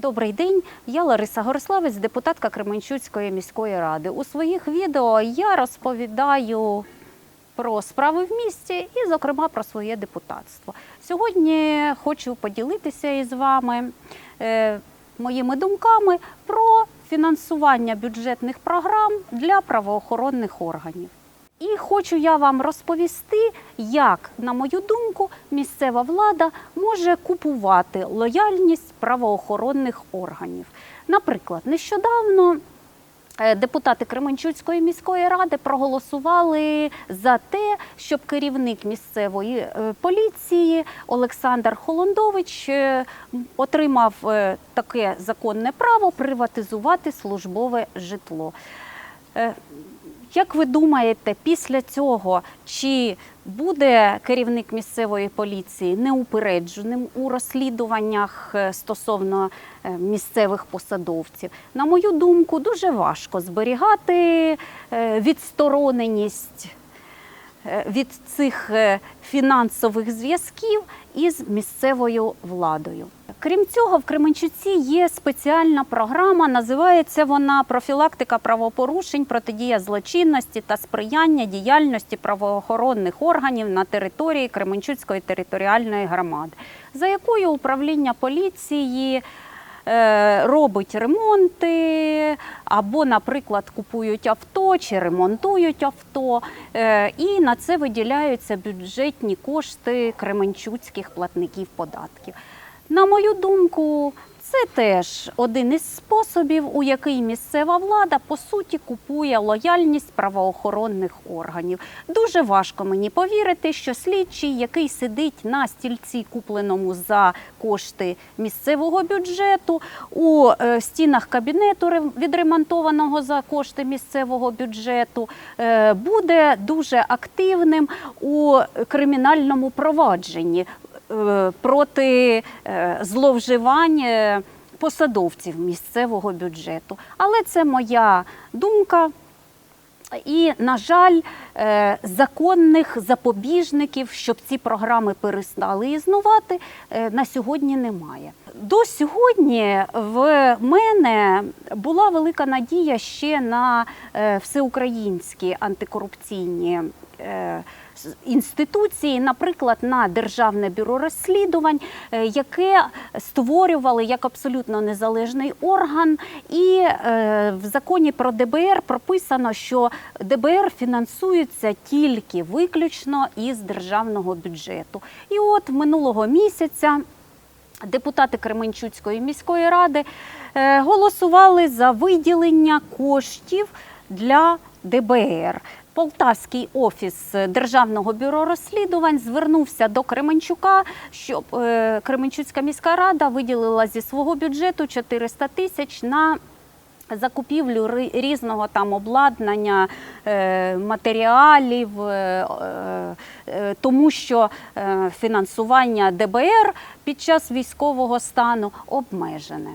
Добрий день, я Лариса Гориславець, депутатка Кременчуцької міської ради. У своїх відео я розповідаю про справи в місті і, зокрема, про своє депутатство. Сьогодні хочу поділитися із вами е, моїми думками про фінансування бюджетних програм для правоохоронних органів. І хочу я вам розповісти, як, на мою думку, місцева влада може купувати лояльність правоохоронних органів. Наприклад, нещодавно е, депутати Кременчуцької міської ради проголосували за те, щоб керівник місцевої е, поліції Олександр Холондович е, отримав таке законне право приватизувати службове житло. Е, як ви думаєте, після цього чи буде керівник місцевої поліції неупередженим у розслідуваннях е, стосовно е, місцевих посадовців? На мою думку, дуже важко зберігати відстороненість від цих е, фінансових зв'язків із місцевою владою. Крім цього, в Кременчуці є спеціальна програма. Називається вона профілактика правопорушень, протидія злочинності та сприяння діяльності правоохоронних органів на території Кременчуцької територіальної громади, за якою управління поліції. Е, Робить ремонти або, наприклад, купують авто чи ремонтують авто, е, і на це виділяються бюджетні кошти кременчуцьких платників податків. На мою думку, це теж один із способів, у який місцева влада по суті купує лояльність правоохоронних органів. Дуже важко мені повірити, що слідчий, який сидить на стільці, купленому за кошти місцевого бюджету, у е, стінах кабінету ре- відремонтованого за кошти місцевого бюджету, е, буде дуже активним у кримінальному провадженні проти е, зловживань е, посадовців місцевого бюджету. Але це моя думка. І, на жаль, е, законних запобіжників, щоб ці програми перестали існувати, е, на сьогодні немає. До сьогодні в мене була велика надія ще на е, всеукраїнські антикорупційні е, інституції, наприклад, на Державне бюро розслідувань, е, яке створювали як абсолютно незалежний орган. І е, в законі про ДБР прописано, що ДБР фінансується тільки виключно із державного бюджету. І от минулого місяця. Депутати Кременчуцької міської ради е, голосували за виділення коштів для ДБР. Полтавський офіс Державного бюро розслідувань звернувся до Кременчука, щоб е, Кременчуцька міська рада виділила зі свого бюджету 400 тисяч на закупівлю різного там обладнання, е, матеріалів, е, тому що фінансування ДБР під час військового стану обмежене.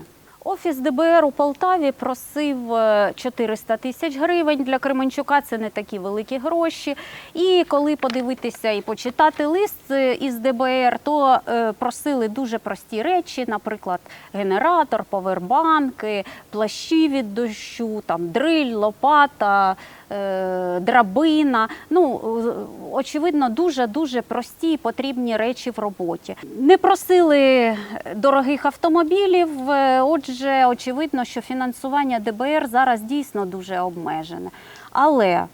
Офіс ДБР у Полтаві просив е, 400 тисяч гривень. Для Кременчука це не такі великі гроші. І коли подивитися і почитати лист е, із ДБР, то е, просили дуже прості речі, наприклад, генератор, повербанки, плащі від дощу, там дриль, лопата, е, драбина. Ну, е, очевидно, дуже дуже прості і потрібні речі в роботі. Не просили дорогих автомобілів. е, Отже, очевидно, що фінансування ДБР зараз дійсно дуже обмежене. Але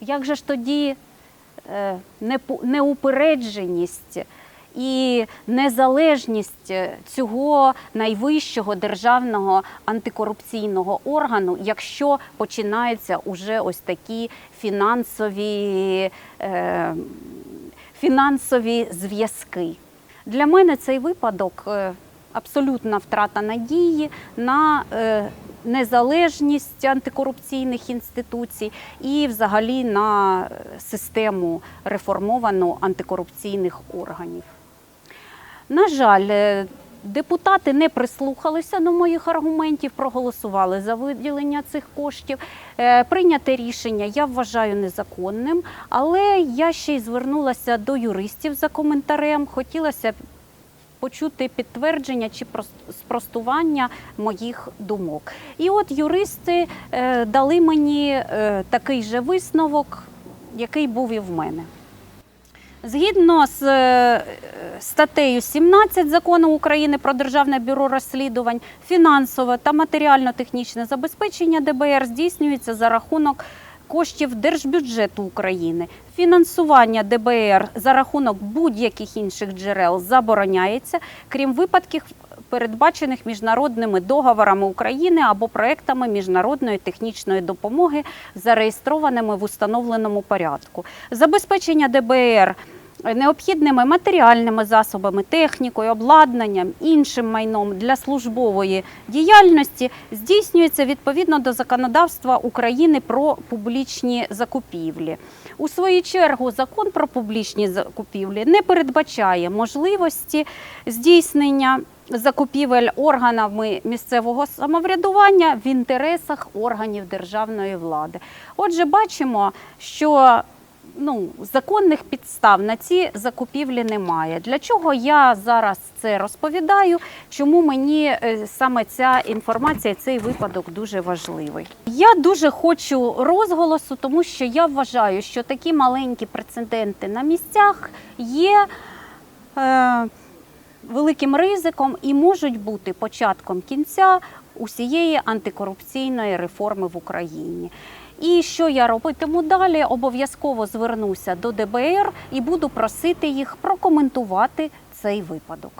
як же ж тоді е, неупередженість і незалежність цього найвищого державного антикорупційного органу, якщо починаються уже ось такі фінансові, е, фінансові зв'язки? Для мене цей випадок е, абсолютна втрата надії на е, незалежність антикорупційних інституцій і взагалі на е, систему реформовану антикорупційних органів. На жаль, е, депутати не прислухалися до моїх аргументів, проголосували за виділення цих коштів. Прийняте рішення я вважаю незаконним, але я ще й звернулася до юристів за коментарем. Хотілося почути підтвердження чи спростування моїх думок. І от юристи е, дали мені е, такий же висновок, який був і в мене. Згідно з е, статтею 17 закону України про Державне бюро розслідувань, фінансове та матеріально-технічне забезпечення ДБР здійснюється за рахунок коштів Держбюджету України. Фінансування ДБР за рахунок будь-яких інших джерел забороняється, крім випадків, передбачених міжнародними договорами України або проектами міжнародної технічної допомоги, зареєстрованими в установленому порядку. Забезпечення ДБР необхідними матеріальними засобами, технікою, обладнанням, іншим майном для службової діяльності здійснюється відповідно до законодавства України про публічні закупівлі. У свою чергу, закон про публічні закупівлі не передбачає можливості здійснення закупівель органами місцевого самоврядування в інтересах органів державної влади. Отже, бачимо, що ну, законних підстав на ці закупівлі немає. Для чого я зараз це розповідаю? Чому мені е, саме ця інформація, цей випадок дуже важливий? Я дуже хочу розголосу, тому що я вважаю, що такі маленькі прецеденти на місцях є. Е, великим ризиком і можуть бути початком кінця усієї антикорупційної реформи в Україні. І що я робитиму далі? Обов'язково звернуся до ДБР і буду просити їх прокоментувати цей випадок.